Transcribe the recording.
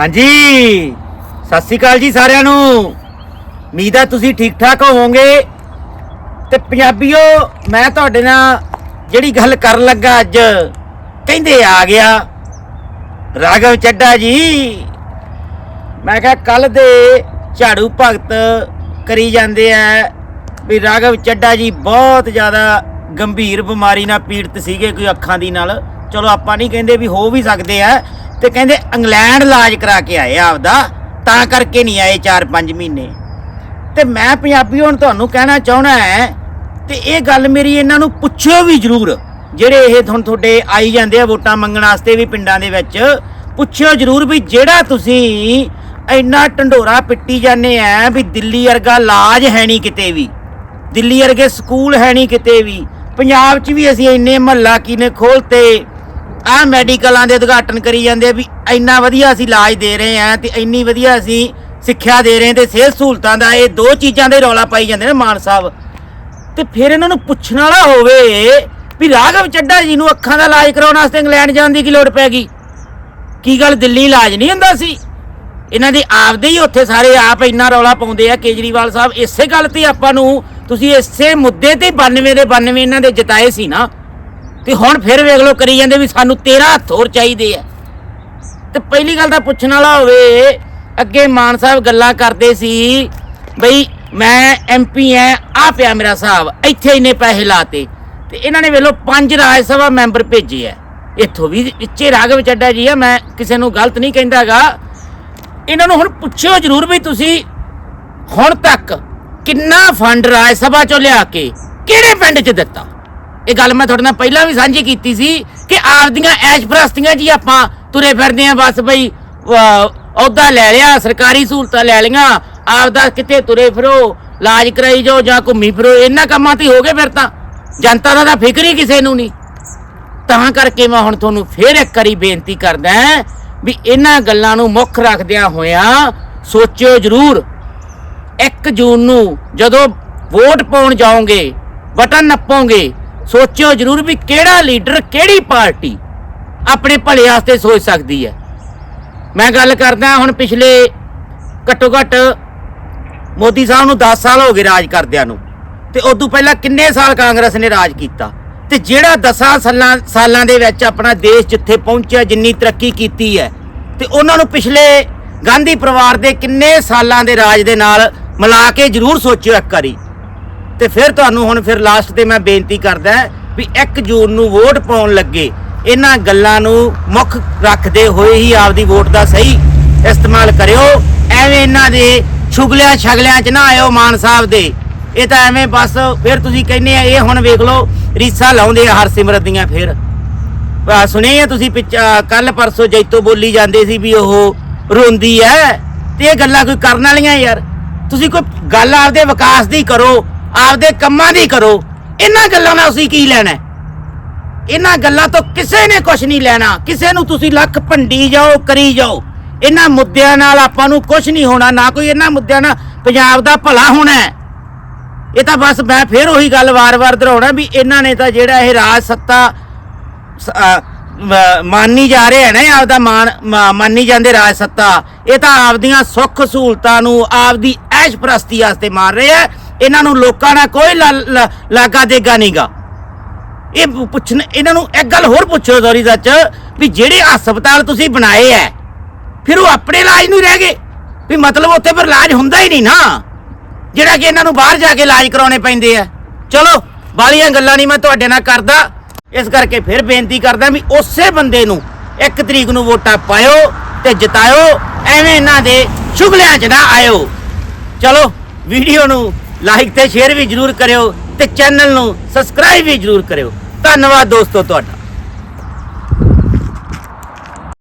ਹਾਂਜੀ, ਸਤਿ ਸ੍ਰੀ ਅਕਾਲ ਜੀ ਸਾਰਿਆਂ ਨੂੰ। ਉਮੀਦ ਹੈ ਤੁਸੀਂ ਠੀਕ ਠਾਕ ਹੋਵੋਗੇ। ਤੇ ਪੰਜਾਬੀਓ, ਮੈਂ ਤੁਹਾਡੇ ਨਾਲ ਜਿਹੜੀ ਗੱਲ ਕਰਨ ਲੱਗਾ ਅੱਜ, ਕਹਿੰਦੇ ਆ ਗਿਆ। ਰਾਘਵ ਚੱਡਾ ਜੀ, ਮੈਂ ਕਿਹਾ ਕੱਲ ਦੇ ਝਾੜੂ ਭਗਤ ਕਰੀ ਜਾਂਦੇ ਆ ਵੀ ਰਾਘਵ ਚੱਡਾ ਜੀ ਬਹੁਤ ਜ਼ਿਆਦਾ ਗੰਭੀਰ ਬਿਮਾਰੀ ਨਾਲ ਪੀੜਤ ਸੀਗੇ ਕੋਈ ਅੱਖਾਂ ਦੀ ਨਾਲ। ਚਲੋ ਆਪਾਂ ਨਹੀਂ ਕਹਿੰਦੇ ਵੀ ਹੋ ਵੀ ਸਕਦੇ ਆ ਤੇ ਕਹਿੰਦੇ ਇੰਗਲੈਂਡ ਇਲਾਜ ਕਰਾ ਕੇ ਆਏ ਆਪਦਾ, ਤਾਂ ਕਰਕੇ ਨਹੀਂ ਆਏ 4-5 ਮਹੀਨੇ। ਤੇ ਮੈਂ ਪੰਜਾਬੀ ਹੁਣ ਤੁਹਾਨੂੰ ਕਹਿਣਾ ਚਾਹਣਾ ਹੈ, ਤੇ ਇਹ ਗੱਲ ਮੇਰੀ ਇਹਨਾਂ ਨੂੰ ਪੁੱਛਿਓ ਵੀ ਜ਼ਰੂਰ, ਜਿਹੜੇ ਇਹ ਤੁਹਾਨੂੰ ਤੁਹਾਡੇ ਆਈ ਜਾਂਦੇ ਆ ਵੋਟਾਂ ਮੰਗਣ ਵਾਸਤੇ ਵੀ ਪਿੰਡਾਂ ਦੇ ਵਿੱਚ, ਪੁੱਛਿਓ ਜ਼ਰੂਰ ਵੀ ਜਿਹੜਾ ਤੁਸੀਂ ਇੰਨਾ ਢੰਡੋਰਾ ਪਿੱਟੀ ਜਾਂਦੇ ਆ ਵੀ ਦਿੱਲੀ ਵਰਗਾ ਇਲਾਜ ਹੈ ਨਹੀਂ ਕਿਤੇ ਵੀ। ਦਿੱਲੀ ਵਰਗੇ ਸਕੂਲ ਹੈ ਨਹੀਂ ਕਿਤੇ ਵੀ। ਪੰਜਾਬ 'ਚ ਵੀ ਅਸੀਂ ਇੰਨੇ ਮਹੱਲਾ ਕੀਨੇ ਖੋਲਤੇ ਆਹ ਮੈਡੀਕਲਾਂ ਦੇ ਉਦਘਾਟਨ ਕਰੀ ਜਾਂਦੇ ਵੀ ਇੰਨਾ ਵਧੀਆ ਅਸੀਂ ਇਲਾਜ ਦੇ ਰਹੇ ਆ ਤੇ ਇੰਨੀ ਵਧੀਆ ਅਸੀਂ ਸਿੱਖਿਆ ਦੇ ਰਹੇ ਹਾਂ ਤੇ ਸਿਹਤ ਸਹੂਲਤਾਂ ਦਾ ਇਹ ਦੋ ਚੀਜ਼ਾਂ ਦੇ ਰੌਲਾ ਪਾਈ ਜਾਂਦੇ ਨੇ ਮਾਨ ਸਾਹਿਬ। ਤੇ ਫਿਰ ਇਹਨਾਂ ਨੂੰ ਪੁੱਛਣ ਵਾਲਾ ਹੋਵੇ ਵੀ ਰਾਘਵ ਚੱਡਾ ਜੀ ਨੂੰ ਅੱਖਾਂ ਦਾ ਇਲਾਜ ਕਰਾਉਣ ਵਾਸਤੇ ਇੰਗਲੈਂਡ ਜਾਣ ਦੀ ਕੀ ਲੋੜ ਪੈ ਗਈ? ਕੀ ਗੱਲ ਦਿੱਲੀ ਇਲਾਜ ਨਹੀਂ ਹੁੰਦਾ ਸੀ? ਇਹਨਾਂ ਦੇ ਆਪਦੇ ਹੀ ਉੱਥੇ ਸਾਰੇ ਆਪ ਇੰਨਾ ਰੌਲਾ ਪਾਉਂਦੇ ਆ, ਕੇਜਰੀਵਾਲ ਸਾਹਿਬ, ਇਸੇ ਗੱਲ ਤੇ ਆਪਾਂ ਨੂੰ ਤੁਸੀਂ ਇਸੇ ਮੁੱਦੇ ਤੇ 92 ਦੇ 92 ਇਹਨਾਂ ਦੇ ਜਿਤਾਏ ਸੀ ਨਾ। ਤੇ ਹੁਣ ਫਿਰ ਵੇਖ ਲਓ ਕਰੀ ਜਾਂਦੇ ਵੀ ਸਾਨੂੰ 13 ਹੱਥ ਹੋਰ ਚਾਹੀਦੇ ਆ। ਤੇ ਪਹਿਲੀ ਗੱਲ ਤਾਂ ਪੁੱਛਣ ਵਾਲਾ ਹੋਵੇ, ਅੱਗੇ ਮਾਨ ਸਾਹਿਬ ਗੱਲਾਂ ਕਰਦੇ ਸੀ ਬਈ ਮੈਂ ਐਮਪੀ ਐ, ਆ ਪਿਆ ਮੇਰਾ ਸਾਹਿਬ ਇੱਥੇ ਇੰਨੇ ਪੈਸੇ ਲਾਤੇ। ਤੇ ਇਹਨਾਂ ਨੇ ਵੇਖ ਲਓ ਪੰਜ ਰਾਜ ਸਭਾ ਮੈਂਬਰ ਭੇਜੇ ਆ। ਇੱਥੋਂ ਵੀ ਇੱਚੇ ਰਾਘਵ ਚੱਡਾ ਜੀ ਆ, ਮੈਂ ਕਿਸੇ ਨੂੰ ਗਲਤ ਨਹੀਂ ਕਹਿੰਦਾਗਾ। ਇਹਨਾਂ ਨੂੰ ਹੁਣ ਪੁੱਛਿਓ ਜ਼ਰੂਰ ਵੀ ਤੁਸੀਂ ਹੁਣ ਤੱਕ ਕਿੰਨਾ ਫੰਡ ਰਾਜ ਸਭਾ ਚੋਂ ਲਿਆ ਕੇ ਕਿਹੜੇ ਪਿੰਡ 'ਚ ਦਿੱਤਾ? ਇਹ ਗੱਲ ਮੈਂ ਤੁਹਾਡੇ ਨਾਲ ਪਹਿਲਾਂ ਵੀ ਸਾਂਝੀ ਕੀਤੀ ਸੀ ਕਿ ਆਪਦੀਆਂ ਐਸ਼ ਪ੍ਰਸਤੀਆਂ ਜੀ ਆਪਾਂ ਤੁਰੇ ਫਿਰਦੇ ਆਂ ਬਸ ਬਈ ਅਹੁਦਾ ਲੈ ਲਿਆ, ਸਰਕਾਰੀ ਸਹੂਲਤਾਂ ਲੈ ਲਈਆਂ, ਆਪਦਾ ਕਿਤੇ ਤੁਰੇ ਫਿਰੋ, ਇਲਾਜ ਕਰਾਈ ਜਾਓ ਜਾਂ ਘੁੰਮੀ ਫਿਰੋ, ਇਹਨਾਂ ਕੰਮਾਂ ਤੇ ਹੋ ਗਏ ਫਿਰ ਤਾਂ। ਜਨਤਾ ਦਾ ਤਾਂ ਫਿਕਰ ਹੀ ਕਿਸੇ ਨੂੰ ਨਹੀਂ। ਤਾਂ ਕਰਕੇ ਮੈਂ ਹੁਣ ਤੁਹਾਨੂੰ ਫੇਰ ਇੱਕ ਵਾਰੀ ਬੇਨਤੀ ਕਰਦਾ ਵੀ ਇਹਨਾਂ ਗੱਲਾਂ ਨੂੰ ਮੁੱਖ ਰੱਖਦਿਆਂ ਹੋਇਆਂ ਸੋਚਿਓ ਜ਼ਰੂਰ। 1 ਜੂਨ ਨੂੰ ਜਦੋਂ ਵੋਟ ਪਾਉਣ ਜਾਓਗੇ, ਬਟਨ ਨੱਪੋਗੇ ਸੋਚਿਓ ਜ਼ਰੂਰ ਵੀ ਕਿਹੜਾ ਲੀਡਰ ਕਿਹੜੀ ਪਾਰਟੀ ਆਪਣੇ ਭਲੇ ਵਾਸਤੇ ਸੋਚ ਸਕਦੀ ਹੈ। ਮੈਂ ਗੱਲ ਕਰਦਾ ਹੁਣ ਪਿਛਲੇ ਘੱਟੋ ਘੱਟ ਮੋਦੀ ਸਾਹਿਬ ਨੂੰ 10 ਸਾਲ ਹੋ ਗਏ ਰਾਜ ਕਰਦਿਆਂ ਨੂੰ। ਤੇ ਤੋਂ ਪਹਿਲਾਂ ਕਿੰਨੇ ਸਾਲ ਕਾਂਗਰਸ ਨੇ ਰਾਜ ਕੀਤਾ? ਤੇ ਜਿਹੜਾ 10 ਸਾਲਾਂ ਸਾਲਾਂ ਦੇ ਵਿੱਚ ਆਪਣਾ ਦੇਸ਼ ਜਿੱਥੇ ਪਹੁੰਚਿਆ, ਜਿੰਨੀ ਤਰੱਕੀ ਕੀਤੀ ਹੈ, ਤੇ ਉਹਨਾਂ ਨੂੰ ਪਿਛਲੇ ਗਾਂਧੀ ਪਰਿਵਾਰ ਦੇ ਕਿੰਨੇ ਸਾਲਾਂ ਦੇ ਰਾਜ ਦੇ ਨਾਲ ਮਿਲਾ ਕੇ ਜ਼ਰੂਰ ਸੋਚਿਓ ਇੱਕ ਵਾਰੀ। ਤੇ ਫਿਰ ਤੁਹਾਨੂੰ ਹੁਣ ਫਿਰ ਲਾਸਟ ਤੇ ਮੈਂ ਬੇਨਤੀ ਕਰਦਾ ਵੀ 1 ਜੂਨ ਨੂੰ ਵੋਟ ਪਾਉਣ ਲੱਗੇ, ਇਹਨਾਂ ਗੱਲਾਂ ਨੂੰ ਮੁੱਖ ਰੱਖਦੇ ਹੋਏ ਹੀ ਆਪਦੀ ਵੋਟ ਦਾ ਸਹੀ ਇਸਤੇਮਾਲ ਕਰਿਓ। ਐਵੇਂ ਇਹਨਾਂ ਦੇ ਛੁਗਲਿਆਂ ਛਗਲਿਆਂ 'ਚ ਨਾ ਆਇਓ ਮਾਨ ਸਾਹਿਬ ਦੇ। ਇਹ ਤਾਂ ਐਵੇਂ ਬਸ ਫਿਰ ਤੁਸੀਂ ਕਹਿੰਦੇ ਆ, ਇਹ ਹੁਣ ਵੇਖ ਲਓ, ਰੀਸਾ ਲਾਉਂਦੇ ਆ ਹਰਸਿਮਰਤ ਦੀਆਂ ਫਿਰ। ਆ ਸੁਣਿਆ ਤੁਸੀਂ ਕੱਲ ਪਰਸੋਂ ਜੈਤੋ ਬੋਲੀ ਜਾਂਦੇ ਸੀ ਵੀ ਉਹ ਰੋਂਦੀ ਐ ਤੇ ਇਹ ਗੱਲਾਂ ਕੋਈ ਕਰਨ ਵਾਲੀਆਂ ਯਾਰ? ਤੁਸੀਂ ਕੋਈ ਗੱਲ ਆਪਦੇ ਵਿਕਾਸ ਦੀ ਕਰੋ। ਆਪਦੇ ਕੰਮਾਂ ਦੀ ਕਰੋ। ਇਹਨਾਂ ਗੱਲਾਂ ਨਾਲ ਅਸੀਂ ਕੀ ਲੈਣਾ? ਇਹਨਾਂ ਗੱਲਾਂ ਤੋਂ ਕਿਸੇ ਨੇ ਕੁਝ ਨਹੀਂ ਲੈਣਾ। ਕਿਸੇ ਨੂੰ ਤੁਸੀਂ ਲੱਖ ਭੰਡੀ ਜਾਓ, ਕਰੀ ਜਾਓ। ਇਹਨਾਂ ਮੁੱਦਿਆਂ ਨਾਲ ਆਪਾਂ ਨੂੰ ਕੁਝ ਨਹੀਂ ਹੋਣਾ। ਨਾ ਕੋਈ ਇਹਨਾਂ ਮੁੱਦਿਆਂ ਨਾਲ ਪੰਜਾਬ ਦਾ ਭਲਾ ਹੋਣਾ ਇਹ ਤਾਂ ਬਸ ਮੈਂ ਫੇਰ ਉਹੀ ਗੱਲ ਵਾਰ-ਵਾਰ ਦੁਹਰਾਉਣਾ ਵੀ ਇਹਨਾਂ ਨੇ ਤਾਂ ਜਿਹੜਾ ਇਹ ਰਾਜ ਸੱਤਾ ਮਾਨੀ ਜਾ ਰਹੇ ਹੈ ਨਾ ਆਪਦਾ ਮਾਨ ਮਾਨੀ ਜਾਂਦੇ ਰਾਜ ਸੱਤਾ, ਇਹ ਤਾਂ ਆਪਦੀਆਂ ਸੁੱਖ ਸਹੂਲਤਾਂ ਨੂੰ ਆਪਦੀ ਐਸ਼ ਪ੍ਰਸਤੀ ਵਾਸਤੇ ਮਾਰ ਰਹੇ ਹੈ। ਇਹਨਾਂ ਨੂੰ ਲੋਕਾਂ ਨਾਲ ਕੋਈ ਲਾ- ਲਾਗਾ ਦੇਗਾ ਨਹੀਂਗਾ। ਇਹ ਪੁ- ਪੁੱਛਣ ਇਹਨਾਂ ਨੂੰ ਇੱਕ ਗੱਲ ਹੋਰ ਪੁੱਛੋ ਸੌਰੀ ਸੱਚ, ਵੀ ਜਿਹੜੇ ਹਸਪਤਾਲ ਤੁਸੀਂ ਬਣਾਏ ਐ, ਫਿਰ ਉਹ ਆਪਣੇ ਇਲਾਜ ਨੂੰ ਰਹਿ ਗਏ। ਵੀ ਮਤਲਬ ਉੱਥੇ ਫਿਰ ਇਲਾਜ ਹੁੰਦਾ ਹੀ ਨਹੀਂ ਨਾ। ਜਿਹੜਾ ਕਿ ਇਹਨਾਂ ਨੂੰ ਬਾਹਰ ਜਾ ਕੇ ਇਲਾਜ ਕਰਾਉਣੇ ਪੈਂਦੇ ਆ ਚਲੋ ਬਾਲੀਆਂ ਗੱਲਾਂ ਨਹੀਂ ਮੈਂ ਤੁਹਾਡੇ ਨਾਲ ਕਰਦਾ। ਇਸ ਕਰਕੇ ਫਿਰ ਬੇਨਤੀ ਕਰਦਾ ਵੀ ਉਸੇ ਬੰਦੇ ਨੂੰ ਇੱਕ ਤਰੀਕ ਨੂੰ ਵੋਟਾਂ ਪਾਇਓ ਤੇ ਜਿਤਾਇਓ, ਐਵੇਂ ਇਹਨਾਂ ਦੇ ਸ਼ੁਗਲਿਆਂ 'ਚ ਨਾ ਆਇਓ। ਚਲੋ, ਵੀਡੀਓ ਨੂੰ ਲਾਈਕ ਤੇ ਸ਼ੇਅਰ ਵੀ ਜਰੂਰ ਕਰਿਓ ਤੇ ਚੈਨਲ ਨੂੰ ਸਬਸਕ੍ਰਾਈਬ ਵੀ ਜਰੂਰ ਕਰਿਓ। ਧੰਨਵਾਦ ਦੋਸਤੋ ਤੁਹਾਡਾ।